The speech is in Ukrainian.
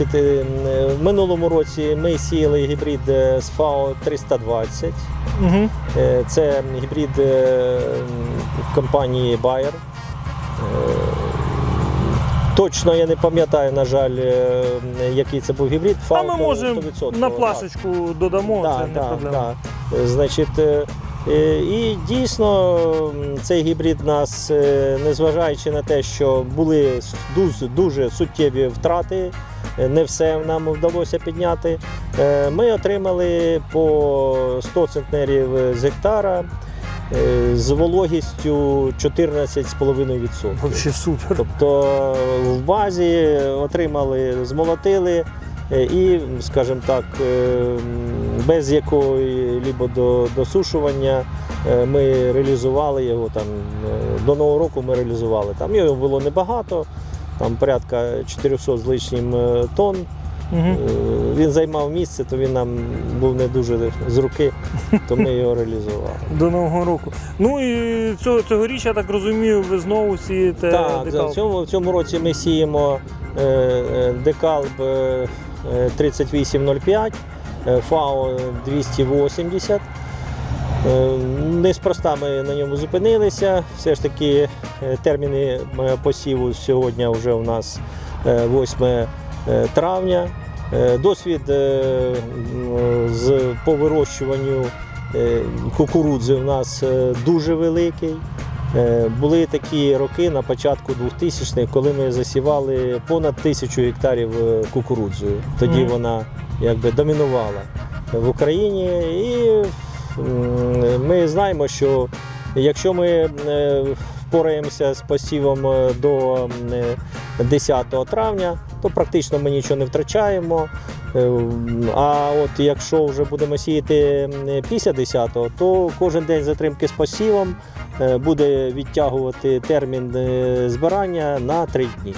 Значить, е, в минулому році ми сіяли гібрид е, з ФАО 320. Угу. Е, Це гібрид е, компанії Bayer. Точно я не пам'ятаю, на жаль, який це був гібрид. А ми можемо 100%, на плашечку додамо, Да, це не да, проблема. да. Значить, і дійсно цей гібрид нас, е, незважаючи на те, що були дуже, дуже суттєві втрати, е, не все нам вдалося підняти. е, Ми отримали по 100 центнерів з гектара е, з вологістю 14,5%. Взагалі супер. Тобто в базі отримали, змолотили е, і, скажімо так, е, без якої либо до досушування е, ми реалізували його там е, до Нового року ми реалізували. Там його було небагато, там порядка 400 з лишнім е, тонн. Угу. Він займав місце, то він нам був не дуже з руки, то ми його реалізували. До Нового року. Ну і цього, цьогоріч, я так розумію, ви знову сієте Так, декал. в цьому, в цьому році ми сіємо е, декалб е, е, 3805, е, ФАО 280. Е, Неспроста ми на ньому зупинилися. Все ж таки е, терміни е, посіву сьогодні вже у нас е, 8 е, травня. Е, Досвід е, з по вирощуванню е, кукурудзи у нас е, дуже великий. Е, Були такі роки на початку 2000-х, коли ми засівали понад тисячу гектарів е, кукурудзою. Тоді вона якби домінувала в Україні. І ми знаємо, що якщо ми е, впораємося з посівом е, до е, 10 травня, то практично ми нічого не втрачаємо. Е, А от якщо вже будемо сіяти після 10-го, то кожен день затримки з посівом е, буде відтягувати термін е, збирання на 3 дні.